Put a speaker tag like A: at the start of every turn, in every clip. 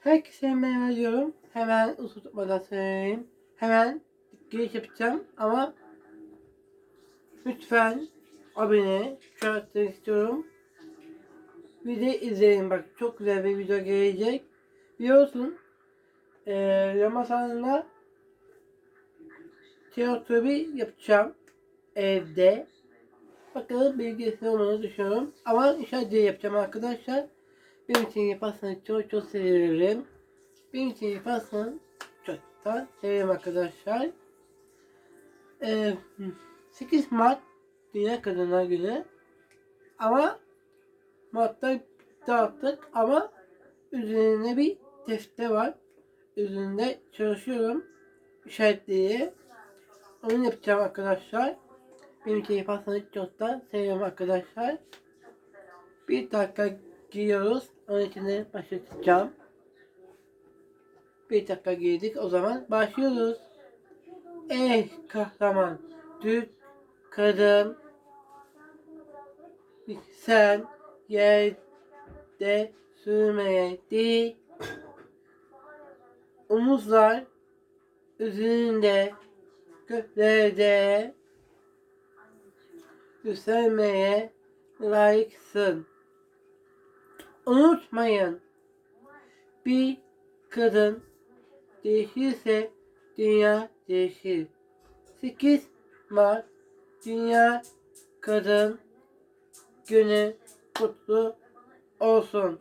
A: Herkese merhaba diyorum. Hemen tutmadan söyleyeyim. Hemen giriş yapacağım ama lütfen abone şartları istiyorum. Video izleyin bak çok güzel bir video gelecek. Biliyorsun eee Ramazan'da tiyatro bir yapacağım evde. Bakalım bilgisi olmanı düşünüyorum. Ama inşallah diye yapacağım arkadaşlar. Benim için yaparsanız çok çok sevinirim. Benim için yaparsanız çok da sevinirim arkadaşlar. Ee, 8 Mart Dünya Kadınlar Günü. Ama Mart'ta dağıttık ama üzerine bir defter var. Üzerinde çalışıyorum. İşaretliği. Onu yapacağım arkadaşlar. Benim için yaparsanız çok da sevinirim arkadaşlar. Bir dakika giriyoruz. Onun için de başlatacağım. Bir dakika girdik. O zaman başlıyoruz. Ey kahraman, Türk kadın, sen yerde sürmeye değil, omuzlar üzerinde göklerde yükselmeye layıksın. Unutmayın. Bir kadın değişirse dünya değişir. 8 Mart Dünya Kadın Günü kutlu olsun.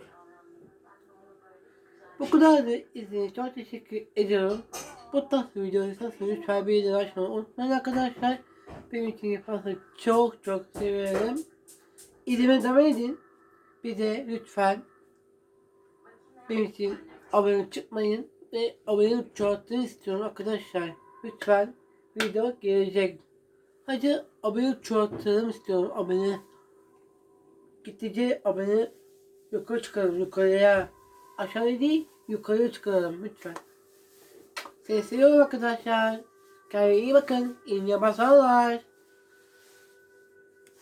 A: Bu kadar da çok teşekkür ediyorum. Bu tarz videoyu isterseniz lütfen bir de açmayı unutmayın arkadaşlar. Benim için yaparsanız çok çok severim. İzlemeye devam edin. Bir de lütfen benim için abone çıkmayın ve abone çoğaltın istiyorum arkadaşlar. Lütfen video gelecek. Hadi abone çoğaltalım istiyorum abone. Gittikçe abone yukarı çıkaralım yukarıya. Aşağıya değil yukarıya çıkaralım lütfen. Sizi seviyorum arkadaşlar. Kendinize iyi bakın. İyi basarlar.